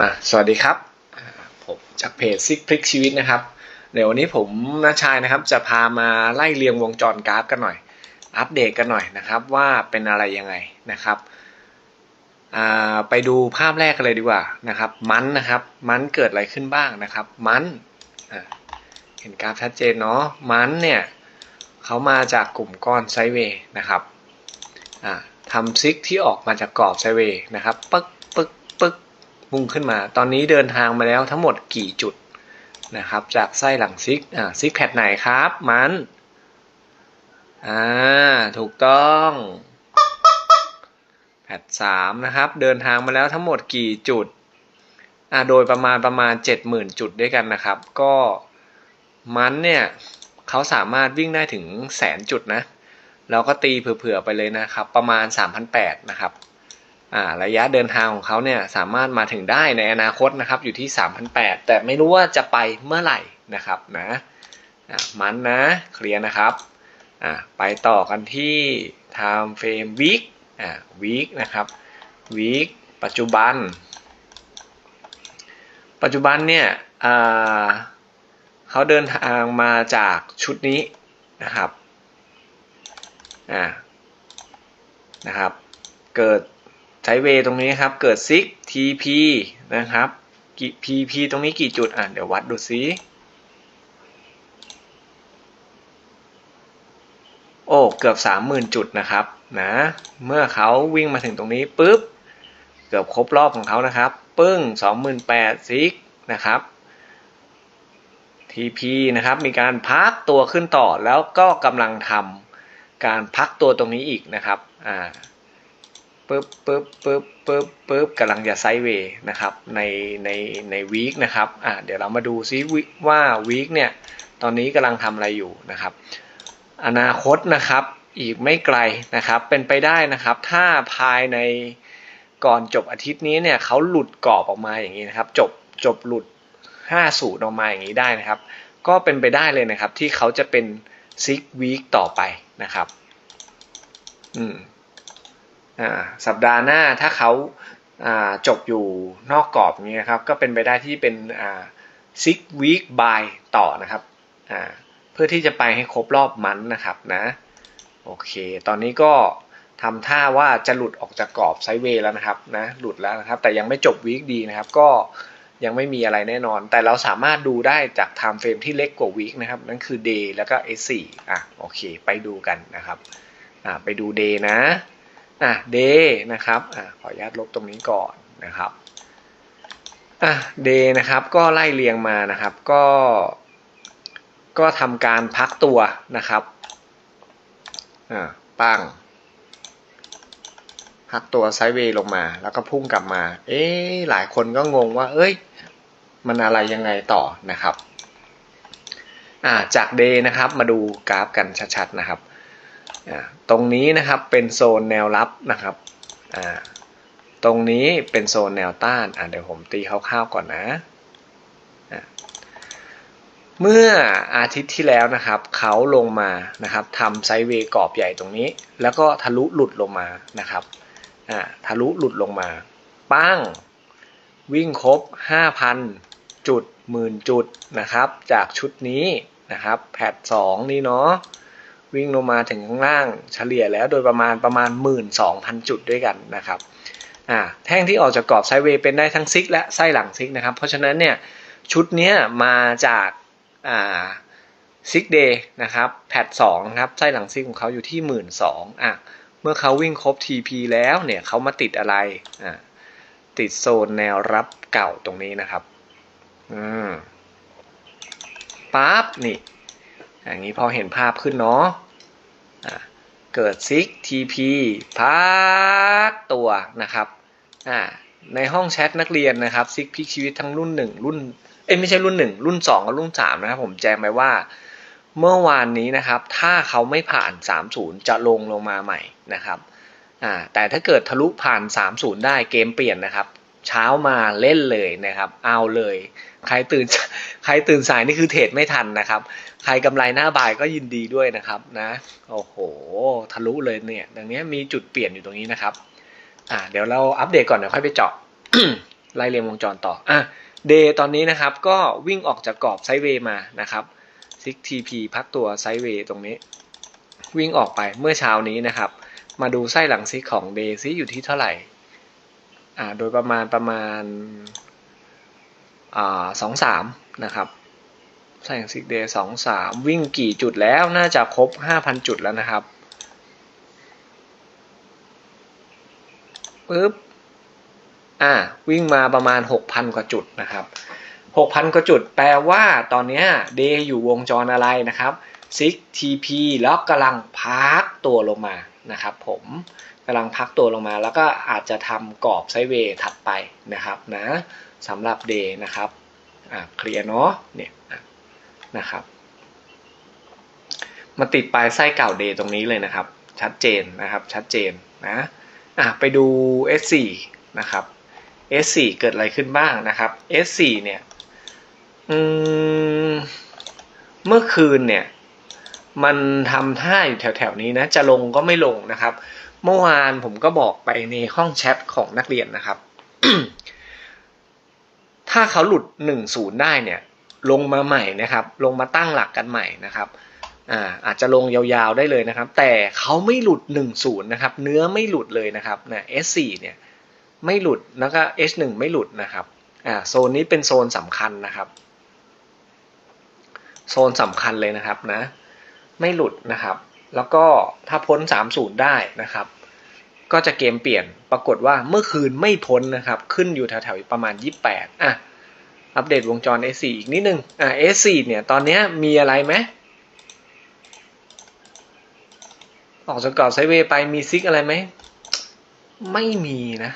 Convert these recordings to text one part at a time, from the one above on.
มาสวัสดีครับ ผมจากเพจซิกพลิกชีวิตนะครับ เดี๋ยววันนี้ผมนาชายนะครับจะพามาไล่เรียงวงจรกราฟกันหน่อย อัปเดตกันหน่อยนะครับว่าเป็นอะไรยังไงนะครับอ่าไปดูภาพแรกกันเลยดีกว่านะครับ มันนะครับ มันเกิดอะไรขึ้นบ้างนะครับ มันเห็นกราฟชัดเจนเนาะ มันเนี่ยเขามาจากกลุ่มก้อนไซเวย์นะครับอ่าทำซิกที่ออกมาจากกรอบไซเวย์นะครับ ปึ๊กปึ๊กปึ๊ก พุ่งขึ้นมา ตอนนี้เดินทางมาแล้วทั้งหมดกี่จุดนะครับ จากไส้หลังซิกอ่าซิกแพดไหนครับ มันอ่าถูกต้องแพดสามนะครับ เดินทางมาแล้วทั้งหมดกี่จุดอ่าโดยประมาณประมาณเจ็ดหมื่นจุดด้วยกันนะครับ ก็มันเนี่ยเขาสามารถวิ่งได้ถึงแสนจุดนะ แล้วก็ตีเผื่อๆไปเลยนะครับ ประมาณ 3,800 นะครับ ระยะเดินทางของเขาเนี่ยสามารถมาถึงได้ในอนาคตนะครับอยู่ที่ 3,800 แต่ไม่รู้ว่าจะไปเมื่อไหร่นะครับนะมันนะเคลียร์นะครับไปต่อกันที่ time frame week week นะครับ week ปัจจุบัน ปัจจุบันเนี่ยเขาเดินทางมาจากชุดนี้นะครับนะครับ เกิด ใช้เวตรงนี้ครับเกิดซิก TP นะครับกี่ PP ตรงนี้กี่จุดอะเดี๋ยววัดดูซิโอ้เกือบ 30,000 จุดนะครับนะเมื่อเขาวิ่งมาถึงตรงนี้ปุ๊บเกือบครบรอบของเขานะครับ ปึ้ง 28,000ซิกนะครับ TP นะครับมีการพักตัวขึ้นต่อแล้วก็กำลังทำการพักตัวตรงนี้อีกนะครับอ่า ปึ๊บปึ๊บปึ๊บปึ๊บปึ๊บกำลังจะไซด์เวย์นะครับในในในวีคนะครับอะเดี๋ยวเรามาดูซิว่าวีคเนี่ยตอนนี้กำลังทำอะไรอยู่นะครับ อนาคตนะครับอีกไม่ไกลนะครับเป็นไปได้นะครับ ถ้าภายในก่อนจบอาทิตย์นี้เนี่ยเขาหลุดกรอบออกมาอย่างนี้นะครับ จบจบหลุด5สูตรออกมาอย่างนี้ได้นะครับ ก็เป็นไปได้เลยนะครับที่เขาจะเป็นซิกวีคต่อไปนะครับ อืม สัปดาห์หน้าถ้าเขาจบอยู่นอกกรอบนี้นะครับก็เป็นไปได้ที่เป็น six week buy ต่อนะครับเพื่อที่จะไปให้ครบรอบมันนะครับนะโอเค ตอนนี้ก็ทำท่าว่าจะหลุดออกจากกรอบไซด์เวย์แล้วนะครับนะหลุดแล้วนะครับ แต่ยังไม่จบวีคดีนะครับ ก็ยังไม่มีอะไรแน่นอน แต่เราสามารถดูได้จาก time frame ที่เล็กกว่าวีคนะครับ นั่นคือ day แล้วก็ S4 อะโอเค ไปดูกันนะครับอะไปดู day นะ อะ day นะครับอะขออนุญาตลบตรงนี้ก่อนนะครับอะ day นะครับก็ไล่เรียงมานะครับก็ ก็ทำการพักตัวนะครับอ่าปังพักตัวไซด์เวย์ลงมา แล้วก็พุ่งกลับมา เอ๊หลายคนก็งงว่า เอ้ย มันอะไรยังไงต่อนะครับ อ่าจาก day นะครับ มาดูกราฟกันชัดๆนะครับ ตรงนี้นะครับเป็นโซนแนวรับนะครับตรงนี้เป็นโซนแนวต้านเดี๋ยวผมตีคร่าวๆก่อนนะเมื่ออาทิตย์ที่แล้วนะครับเขาลงมานะครับทำไซด์เวย์กรอบใหญ่ตรงนี้ แล้วก็ทะลุหลุดลงมานะครับทะลุหลุดลงมา ปั้ง วิ่งครบ 5,000 จุดหมื่นจุดนะครับ จากชุดนี้นะครับ แพท2นี่เนาะ วิ่งลงมาถึงข้างล่างเฉลี่ยแล้วโดยประมาณประมาณ 12,000 จุดด้วยกันนะครับอ่าแท่งที่ออกจากกรอบไซเวย์เป็นได้ทั้งซิกและไส้หลังซิกนะครับ เพราะฉะนั้นเนี่ยชุดนี้มาจากอ่าซิกเดย์นะครับแพทสองครับไส้หลังซิกของเขาอยู่ที่ 1 2ื่นอะเมื่อเขาวิ่งครบ TP แล้วเนี่ยเขามาติดอะไรอ่าติดโซนแนวรับเก่าตรงนี้นะครับอืมปั๊บนี่ อย่างนี้พอเห็นภาพขึ้นเนาะเกิดซิก TP พักตัวนะครับในห้องแชทนักเรียนนะครับซิกพิกชีวิตทั้งรุ่น 1 รุ่นเอ้ไม่ใช่รุ่น 1 รุ่น 2 กับรุ่น 3 นะครับ ผมแจ้งไปว่าเมื่อวานนี้นะครับ ถ้าเขาไม่ผ่าน 30 จะลงลงมาใหม่นะครับแต่ถ้าเกิดทะลุผ่าน 30 ได้เกมเปลี่ยนนะครับ เช้ามาเล่นเลยนะครับ เอาเลย ใครตื่นใครตื่นสายนี่คือเทรดไม่ทันนะครับ ใครกำไรหน้าบ่ายก็ยินดีด้วยนะครับนะโอ้โหทะลุเลยเนี่ยดังนี้มีจุดเปลี่ยนอยู่ตรงนี้นะครับอ่าเดี๋ยวเราอัปเดตก่อนเดี๋ยวค่อยไปเจาะไล่เรียงวงจรต่ออะเดย์ตอนนี้นะครับก็วิ่งออกจากกรอบไซด์เวย์มานะครับซิกทีพีพักตัวไซด์เวย์ตรงนี้ วิ่งออกไปเมื่อเช้านี้นะครับ มาดูไส้หลังซิกของเดย์ซิอยู่ที่เท่าไหร่อ่าโดยประมาณประมาณ สองสามนะครับไส้หลังซิกเดย์สองสามวิ่งกี่จุดแล้วน่าจะครบห้าพันจุดแล้วนะครับปึ๊บอ่าวิ่งมาประมาณหกพันกว่าจุดนะครับหกพันกว่าจุดแปลว่าตอนนี้เดย์อยู่วงจรอะไรนะครับซิกทีพีแล้วกำลังพักตัวลงมานะครับผมกำลังพักตัวลงมาแล้วก็อาจจะทำกรอบไซด์เวย์ถัดไปนะครับนะ สำหรับเดย์นะครับเคลียร์เนาะเนี่ยนะครับมาติดปลายไส้เก่าเดย์ตรงนี้เลยนะครับ ชัดเจนนะครับชัดเจนนะะไปดู S4 นะครับ S4 เกิดอะไรขึ้นบ้างนะครับ S4 เนี่ยมเมื่อคืนเนี่ยมันทำท่าอยู่แถวๆนี้นะจะลงก็ไม่ลงนะครับ เมื่อวานผมก็บอกไปในห้องแชทของนักเรียนนะครับ ถ้าเขาหลุด 1-0 ได้เนี่ยลงมาใหม่นะครับ ลงมาตั้งหลักกันใหม่นะครับอ่าอาจจะลงยาวๆได้เลยนะครับ แต่เขาไม่หลุด 1-0 นะครับ เนื้อไม่หลุดเลยนะครับนะ S4 เนี่ยไม่หลุดแล้วก็ H1 ไม่หลุดนะครับอ่าโซนนี้เป็นโซนสำคัญนะครับ โซนสำคัญเลยนะครับนะ ไม่หลุดนะครับ แล้วก็ถ้าพ้น 30 ได้นะครับ ก็จะเกมเปลี่ยนปรากฏว่าเมื่อคืนไม่พ้นนะครับ ขึ้นอยู่แถวๆประมาณ 28 อะ อัปเดตวงจร S4 อีกนิดนึง อะ S4 เนี่ยตอนนี้มีอะไรไหมออกจากกรอบไซเวย์ไปมีซิกอะไรไหม ไม่มีนะ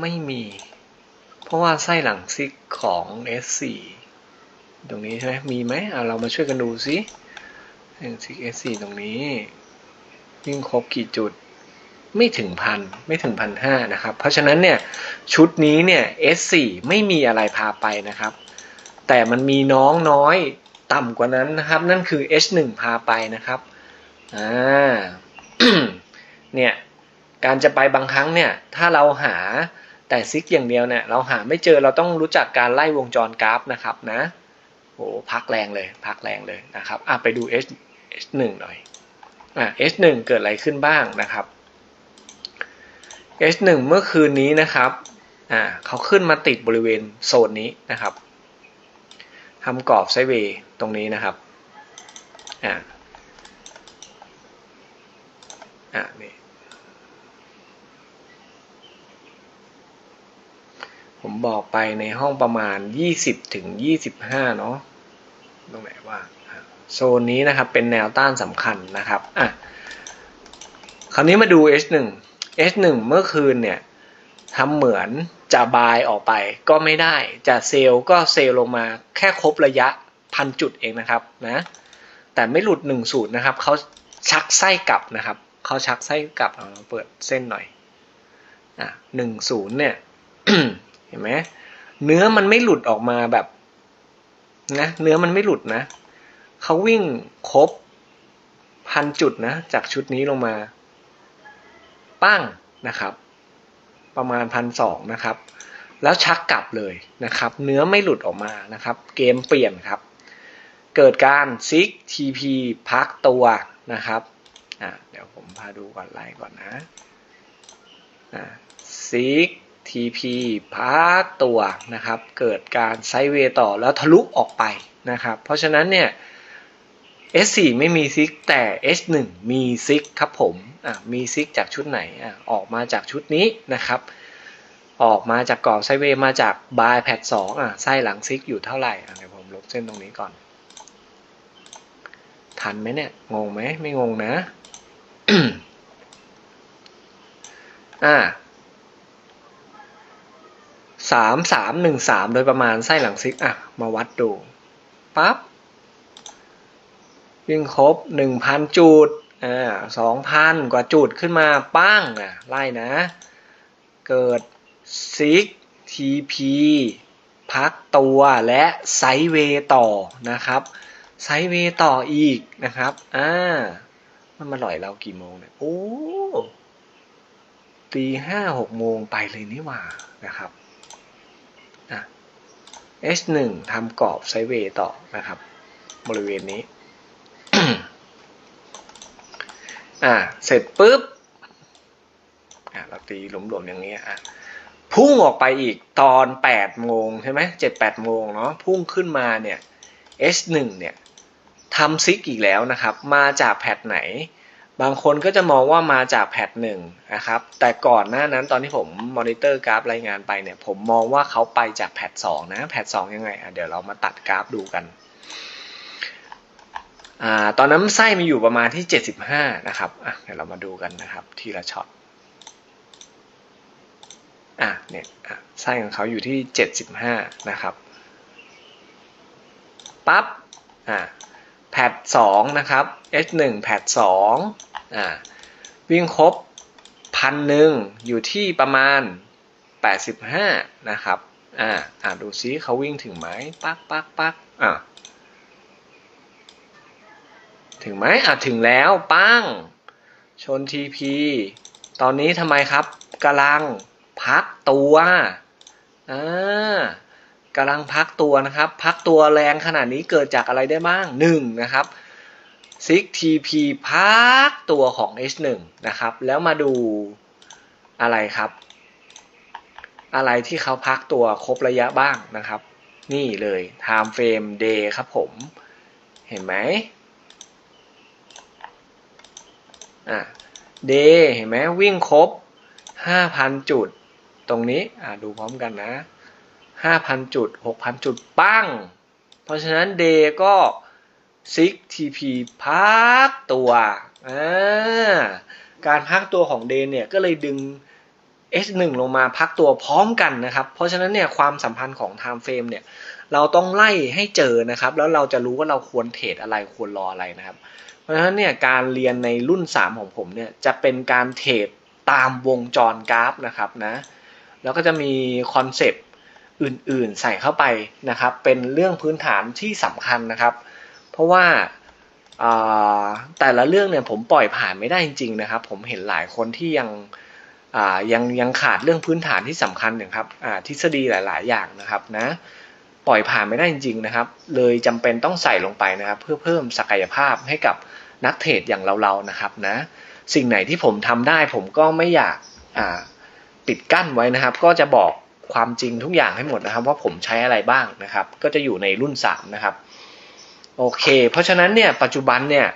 ไม่มี เพราะว่าไส้หลังซิกของ S4 ตรงนี้ใช่ไหมมีไหมอะเรามาช่วยกันดูซิไส้หลังซิก S4 ตรงนี้ วิ่งครบกี่จุด ไม่ถึงพันไม่ถึงพันห้านะครับ เพราะฉะนั้นเนี่ยชุดนี้เนี่ย S4 ไม่มีอะไรพาไปนะครับ แต่มันมีน้องน้อยต่ำกว่านั้นนะครับ นั่นคือ H1 พาไปนะครับอ่าเนี่ยการจะไปบางครั้งเนี่ยถ้าเราหาแต่ซิกอย่างเดียวเนี่ยเราหาไม่เจอเราต้องรู้จักการไล่วงจรกราฟนะครับนะโอ้พักแรงเลยพักแรงเลยนะครับอะไปดู H H1 หน่อยอะ H1 เกิดอะไรขึ้นบ้างนะครับ H1 เมื่อคืนนี้นะครับอ่าเขาขึ้นมาติดบริเวณโซนนี้นะครับทำกรอบไซเวย์ตรงนี้นะครับอ่าอะนี่ผมบอกไปในห้องประมาณ 20ถึง25 เนาะตรงไหนว่าโซนนี้นะครับเป็นแนวต้านสำคัญนะครับอะคราวนี้มาดู H1 H1 เมื่อคืนเนี่ยทำเหมือนจะบายออกไปก็ไม่ได้ จะเซลล์ก็เซลล์ลงมาแค่ครบระยะพันจุดเองนะครับนะแต่ไม่หลุด1 0นะครับเขาชักไส้กลับนะครับเขาชักไส้กลับเราเปิดเส้นหน่อยอะหนึ่งศูนย์เนี่ยเห็นไหมเนื้อมันไม่หลุดออกมาแบบนะเนื้อมันไม่หลุดนะเขาวิ่งครบพันจุดนะจากชุดนี้ลงมา ปั้งนะครับ ประมาณพันสองนะครับ แล้วชักกลับเลยนะครับ เนื้อไม่หลุดออกมานะครับ เกมเปลี่ยนครับ เกิดการซิกทีพีพักตัวนะครับอะเดี๋ยวผมพาดูก่อนไล่ก่อนนะอ่าซิกทีพีพักตัวนะครับ เกิดการไซเวต่อแล้วทะลุออกไปนะครับ เพราะฉะนั้นเนี่ย S4 ไม่มีซิกแต่ S1 มีซิกครับผมอะมีซิกจากชุดไหนอะออกมาจากชุดนี้นะครับ ออกมาจากกรอบไซเวย์มาจากบายแพดสองอะไส้หลังซิกอยู่เท่าไหร่อะเดี๋ยวผมลบเส้นตรงนี้ก่อน ทันไหมเนี่ย งงไหมไม่งงนะอ่าสามสามหนึ่งสามโดยประมาณไส้หลังซิกอะมาวัดดูปั๊บ วิ่งครบหนึ่งพันจุดอ่าสองพันกว่าจุดขึ้นมาปั้งอะไล่นะ เกิดซิกทีพีพักตัวและไซเวต่อนะครับ ไซเวต่ออีกนะครับอ่ามันมาหล่อยเรากี่โมงเนี่ยโอ้ตีห้าหกโมงไปเลยนี่หว่านะครับ h1 ทำกรอบไซเวต่อนะครับ บริเวณนี้ อ่าเสร็จปุ๊บอ่าเราตีหลวมๆอย่างนี้อะพุ่งออกไปอีกตอน8โมงใช่ไหม7 8โมงเนาะพุ่งขึ้นมาเนี่ย h1 เนี่ยทำซิกอีกแล้วนะครับ มาจากแพทไหน บางคนก็จะมองว่ามาจากแพทหนึ่งนะครับ แต่ก่อนหน้านั้นตอนที่ผมมอนิเตอร์กราฟรายงานไปเนี่ย ผมมองว่าเขาไปจากแพทสองนะ แพทสองยังไงอะเดี๋ยวเรามาตัดกราฟดูกัน อตอนนั้นไส้มีอยู่ประมาณที่ 75 นะครับเดี๋ยวเรามาดูกันนะครับ ทีละช็อตอะเนี่ยไส้ของเขาอยู่ที่ 75 นะครับปั๊บอ่าแพทสองนะครับ H1 แพทสองอ่าวิ่งครบพันหนึ่งอยู่ที่ประมาณ 85 นะครับอ่าอ่าดูซิเขาวิ่งถึงไหมปักปักปักอ่า ถึงไหมอะถึงแล้วปั้ง ชน TP ตอนนี้ทำไมครับกำลังพักตัวอ่ากำลังพักตัวนะครับ พักตัวแรงขนาดนี้เกิดจากอะไรได้บ้างหนึ่งนะครับซิก TP พักตัวของ H1 นะครับ แล้วมาดูอะไรครับ อะไรที่เขาพักตัวครบระยะบ้างนะครับ นี่เลย time frame day ครับผม เห็นไหม อะ day เห็นไหมวิ่งครบ 5,000 จุด ตรงนี้อะดูพร้อมกันนะ 5,000 จุด 6,000 จุดปั้ง เพราะฉะนั้น day ก็ซิก TP พักตัวอ่าการพักตัวของ day เนี่ยก็เลยดึง H1 ลงมาพักตัวพร้อมกันนะครับ เพราะฉะนั้นเนี่ยความสัมพันธ์ของ time frame เนี่ยเราต้องไล่ให้เจอนะครับ แล้วเราจะรู้ว่าเราควรเทรดอะไรควรรออะไรนะครับ เพราะฉะนั้นเนี่ยการเรียนในรุ่น 3 ของผมเนี่ยจะเป็นการเทรดตามวงจรกราฟนะครับนะแล้วก็จะมีคอนเซปต์อื่นๆ ใส่เข้าไปนะครับ เป็นเรื่องพื้นฐานที่สำคัญนะครับ เพราะว่าแต่ละเรื่องเนี่ยผมปล่อยผ่านไม่ได้จริงๆนะครับ ผมเห็นหลายคนที่ยังยังยังขาดเรื่องพื้นฐานที่สำคัญอย่างครับทฤษฎีหลาย ๆ อย่างนะครับนะปล่อยผ่านไม่ได้จริงๆนะครับ เลยจำเป็นต้องใส่ลงไปนะครับ เพื่อเพิ่มศักยภาพให้กับ นักเทรดอย่างเราๆนะครับนะสิ่งไหนที่ผมทำได้ผมก็ไม่อยากปิดกั้นไว้นะครับ ก็จะบอกความจริงทุกอย่างให้หมดนะครับ ว่าผมใช้อะไรบ้างนะครับ ก็จะอยู่ในรุ่น 3 นะครับโอเค เพราะฉะนั้นเนี่ยปัจจุบันเนี่ย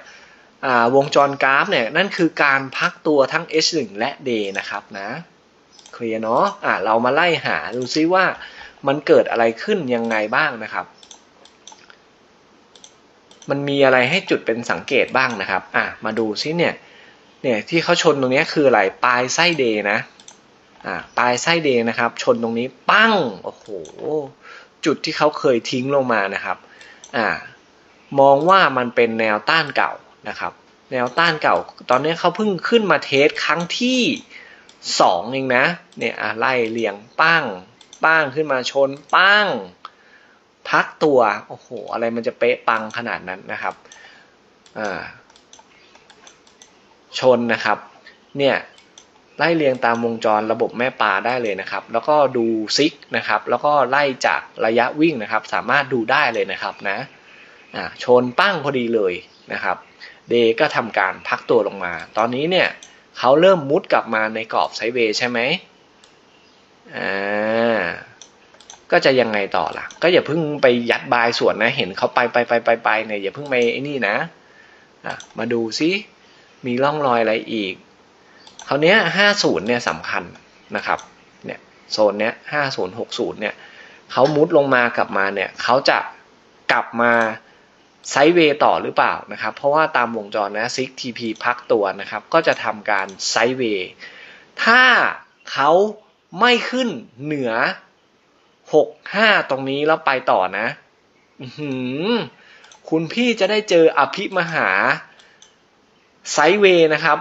วงจรกราฟเนี่ยนั่นคือการพักตัวทั้ง H1 และ D นะครับนะเคลียร์เนาะะเรามาไล่หาดูซิว่ามันเกิดอะไรขึ้นยังไงบ้างนะครับ มันมีอะไรให้จุดเป็นสังเกตบ้างนะครับอะมาดูซิเนี่ยเนี่ยที่เขาชนตรงนี้คืออะไรปลายไส้เดนะอ่าปลายไส้เดนะครับ ชนตรงนี้ปั้งโอ้โหจุดที่เขาเคยทิ้งลงมานะครับอ่ามองว่ามันเป็นแนวต้านเก่านะครับ แนวต้านเก่า ตอนนี้เขาเพิ่งขึ้นมาเทสครั้งที่สองเองนะเนี่ยไล่เรียงปั้งป้งขึ้นมาชนป้ง พักตัวโอ้โหอะไรมันจะเป๊ะปังขนาดนั้นนะครับชนนะครับ เนี่ยไล่เรียงตามวงจรระบบแม่ปลาได้เลยนะครับ แล้วก็ดูซิกนะครับ แล้วก็ไล่จากระยะวิ่งนะครับ สามารถดูได้เลยนะครับนะชนปั้งพอดีเลยนะครับ เดก็ทำการพักตัวลงมา ตอนนี้เนี่ยเขาเริ่มมุดกลับมาในกรอบไซเวย์ใช่ไหมอ่า ก็จะยังไงต่อล่ะ ก็อย่าเพิ่งไปยัดบายส่วนนะ เห็นเขาไปไปไปไปไปเนี่ยอย่าเพิ่งไปไอ้นี่นะอะมาดูซิมีร่องรอยอะไรอีกคราวนี้ห้าศูนย์เนี่ยสำคัญนะครับเนี่ยโซนเนี้ยห้าศูนย์หกศูนย์เนี่ยเขามุดลงมากลับมาเนี่ยเขาจะกลับมาไซด์เวย์ต่อหรือเปล่านะครับ เพราะว่าตามวงจรนะซิกทีพีพักตัวนะครับ ก็จะทำการไซด์เวย์ถ้าเขาไม่ขึ้นเหนือ หกห้าตรงนี้แล้วไปต่อนะคุณพี่จะได้เจออภิมหาไซเวย์นะครับ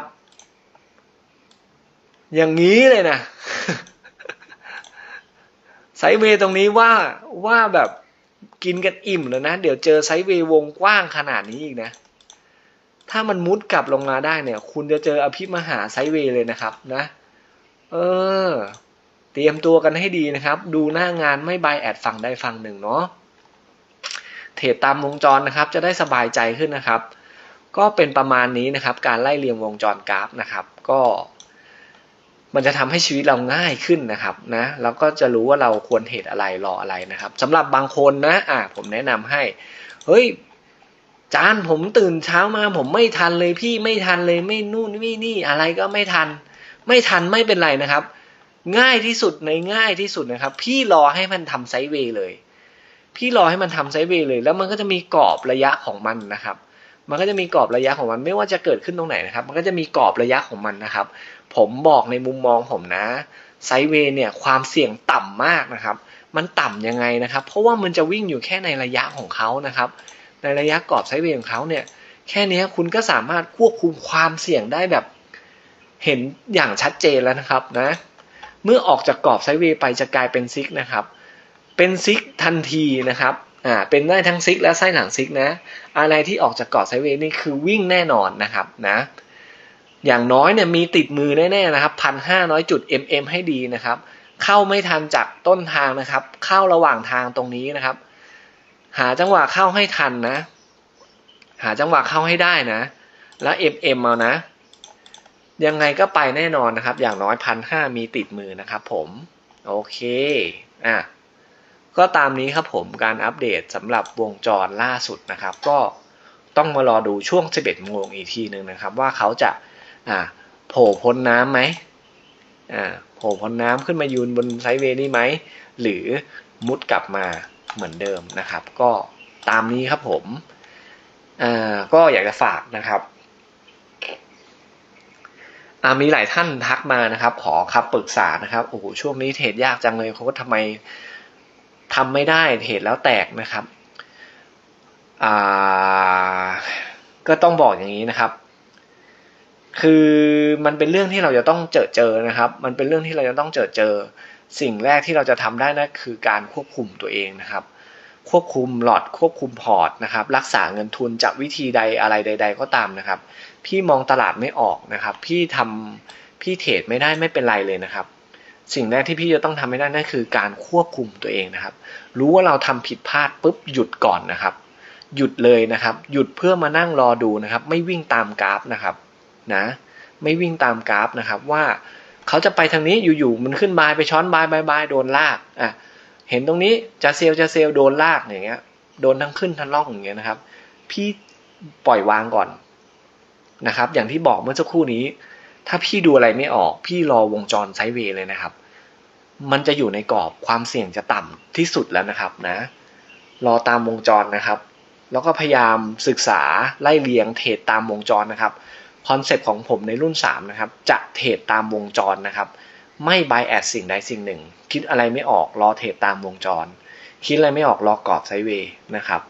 อย่างนี้เลยนะ ไซเวย์ตรงนี้ว่าว่าแบบกินกันอิ่มแล้วนะ เดี๋ยวเจอไซเวย์วงกว้างขนาดนี้อีกนะ ถ้ามันมุดกลับลงมาได้เนี่ย คุณจะเจออภิมหาไซเวย์เลยนะครับ นะ เออ เตรียมตัวกันให้ดีนะครับ ดูหน้างานไม่บายแอดฝั่งใดฝั่งหนึ่งเนาะเทรดตามวงจรนะครับ จะได้สบายใจขึ้นนะครับ ก็เป็นประมาณนี้นะครับ การไล่เรียงวงจรกราฟนะครับ ก็ มันจะทำให้ชีวิตเราง่ายขึ้นนะครับนะแล้วก็จะรู้ว่าเราควรเทรดอะไรรออะไรนะครับสำหรับบางคนนะอะผมแนะนำให้เฮ้ยจานผมตื่นเช้ามาผมไม่ทันเลยพี่ไม่ทันเลยไม่นู่นไม่นี่อะไรก็ไม่ทัน ไม่ทันไม่เป็นไรนะครับ ง่ายที่สุดในง่ายที่สุดนะครับ พี่รอให้มันทำไซด์เวย์เลย พี่รอให้มันทำไซด์เวย์เลย แล้วมันก็จะมีกรอบระยะของมันนะครับ มันก็จะมีกรอบระยะของมันไม่ว่าจะเกิดขึ้นตรงไหนนะครับ มันก็จะมีกรอบระยะของมันนะครับ ผมบอกในมุมมองผมนะไซด์เวย์เนี่ยความเสี่ยงต่ำมากนะครับ มันต่ำยังไงนะครับ เพราะว่ามันจะวิ่งอยู่แค่ในระยะของเขานะครับ ในระยะกรอบไซด์เวย์ของเขาเนี่ยแค่นี้คุณก็สามารถควบคุมความเสี่ยงได้แบบ เห็นอย่างชัดเจนแล้วนะครับนะ เมื่อออกจากกรอบไซด์เวย์ไปจะกลายเป็นซิกนะครับ เป็นซิกทันทีนะครับอ่าเป็นได้ทั้งซิกและไส้หลังซิกนะ อะไรที่ออกจากกรอบไซด์เวย์นี่คือวิ่งแน่นอนนะครับนะอย่างน้อยเนี่ยมีติดมือแน่ๆนะครับพันห้าร้อยจุด mm ให้ดีนะครับ เข้าไม่ทันจากต้นทางนะครับ เข้าระหว่างทางตรงนี้นะครับ หาจังหวะเข้าให้ทันนะ หาจังหวะเข้าให้ได้นะ แล้ว mm เอานะ ยังไงก็ไปแน่นอนนะครับ อย่างน้อยพันห้ามีติดมือนะครับผม โอเคอะก็ตามนี้ครับผมการอัปเดตสำหรับวงจรล่าสุดนะครับ ก็ต้องมารอดูช่วง 11โมงอีกทีหนึ่งนะครับ ว่าเขาจะอ่าโผล่พ้นน้ำไหมอ่าโผล่พ้นน้ำขึ้นมายืนบนไซด์เวย์นี่ไหม หรือมุดกลับมาเหมือนเดิมนะครับ ก็ตามนี้ครับผมอ่าก็อยากจะฝากนะครับ มีหลายท่านทักมานะครับ ขอคำปรึกษานะครับโอ้โหช่วงนี้เทรดยากจังเลยเขาก็ทำไมทำไม่ได้เทรดแล้วแตกนะครับก็ต้องบอกอย่างนี้นะครับ คือมันเป็นเรื่องที่เราจะต้องเจอเจอนะครับ มันเป็นเรื่องที่เราจะต้องเจอเจอ สิ่งแรกที่เราจะทำได้นะคือการควบคุมตัวเองนะครับ ควบคุมหลอดควบคุมพอร์ตนะครับ รักษาเงินทุนจากวิธีใดอะไรใด ๆ ก็ตามนะครับ พี่มองตลาดไม่ออกนะครับ พี่ทำพี่เทรดไม่ได้ไม่เป็นไรเลยนะครับ สิ่งแรกที่พี่จะต้องทำให้ได้นั่นคือการควบคุมตัวเองนะครับ รู้ว่าเราทำผิดพลาดปุ๊บหยุดก่อนนะครับ หยุดเลยนะครับ หยุดเพื่อมานั่งรอดูนะครับ ไม่วิ่งตามกราฟนะครับนะไม่วิ่งตามกราฟนะครับว่าเขาจะไปทางนี้อยู่ๆมันขึ้นบายไปช้อนบายบายบายโดนลากอะเห็นตรงนี้จะเซลจะเซลโดนลากอย่างเงี้ยโดนทั้งขึ้นทั้งล่องอย่างเงี้ยนะครับ พี่ปล่อยวางก่อน นะครับ อย่างที่บอกเมื่อสักครู่นี้ ถ้าพี่ดูอะไรไม่ออก พี่รอวงจรไซด์เวย์เลยนะครับ มันจะอยู่ในกรอบความเสี่ยงจะต่ำที่สุดแล้วนะครับนะ รอตามวงจรนะครับ แล้วก็พยายามศึกษาไล่เลียงเทรดตามวงจรนะครับคอนเซปต์ของผมในรุ่น 3 นะครับ จะเทรดตามวงจรนะครับ ไม่บายแอดสิ่งใดสิ่งหนึ่ง คิดอะไรไม่ออกรอเทรดตามวงจร คิดอะไรไม่ออกรอกรอบไซเวย์นะครับ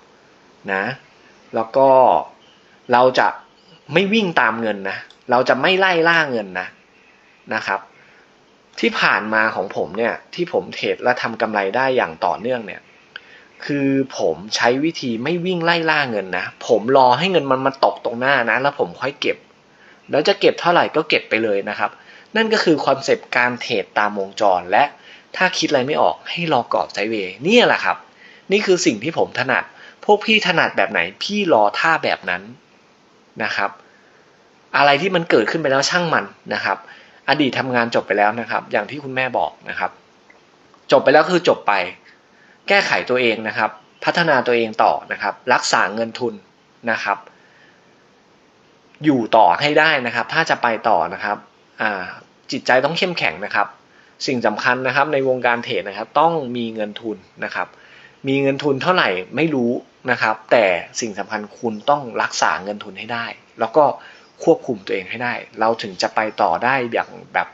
นะ แล้วก็เราจะ ไม่วิ่งตามเงินนะ เราจะไม่ไล่ล่าเงินนะนะครับ ที่ผ่านมาของผมเนี่ยที่ผมเทรดและทำกำไรได้อย่างต่อเนื่องเนี่ยคือผมใช้วิธีไม่วิ่งไล่ล่าเงินนะ ผมรอให้เงินมันมาตกตรงหน้านะ แล้วผมค่อยเก็บ แล้วจะเก็บเท่าไหร่ก็เก็บไปเลยนะครับ นั่นก็คือคอนเซปต์การเทรดตามวงจรและถ้าคิดอะไรไม่ออกให้รอกรอบไซเวย์นี่แหละครับ นี่คือสิ่งที่ผมถนัด พวกพี่ถนัดแบบไหนพี่รอท่าแบบนั้น นะครับ อะไรที่มันเกิดขึ้นไปแล้วช่างมันนะครับ อดีตทำงานจบไปแล้วนะครับ อย่างที่คุณแม่บอกนะครับ จบไปแล้วคือจบไป แก้ไขตัวเองนะครับ พัฒนาตัวเองต่อนะครับ รักษาเงินทุนนะครับ อยู่ต่อให้ได้นะครับ ถ้าจะไปต่อนะครับจิตใจต้องเข้มแข็งนะครับ สิ่งสำคัญนะครับ ในวงการเทรดนะครับ ต้องมีเงินทุนนะครับ มีเงินทุนเท่าไหร่ไม่รู้ นะครับ แต่สิ่งสำคัญคุณต้องรักษาเงินทุนให้ได้ แล้วก็ควบคุมตัวเองให้ได้ เราถึงจะไปต่อได้อย่างแบบ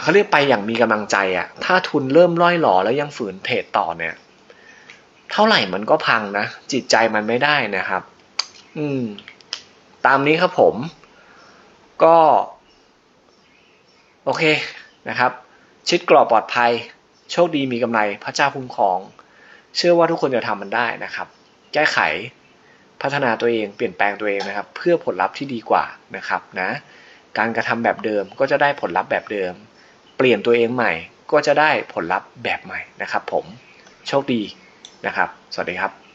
เขาเรียกไปอย่างมีกำลังใจอะ่ะ ถ้าทุนเริ่มล่อยหลอแล้วยังฝืนเทรดต่อเนี่ย เท่าไหร่มันก็พังนะ จิตใจมันไม่ได้นะครับ อืม ตามนี้ครับผม ก็ โอเคนะครับ ชิดกรอบปลอดภัย โชคดีมีกำไรพระเจ้าคุ้มครอง เชื่อว่าทุกคนจะทำมันได้นะครับ แก้ไขพัฒนาตัวเองเปลี่ยนแปลงตัวเองนะครับ เพื่อผลลัพธ์ที่ดีกว่านะครับนะการกระทำแบบเดิมก็จะได้ผลลัพธ์แบบเดิม เปลี่ยนตัวเองใหม่ก็จะได้ผลลัพธ์แบบใหม่นะครับ ผมโชคดีนะครับ สวัสดีครับ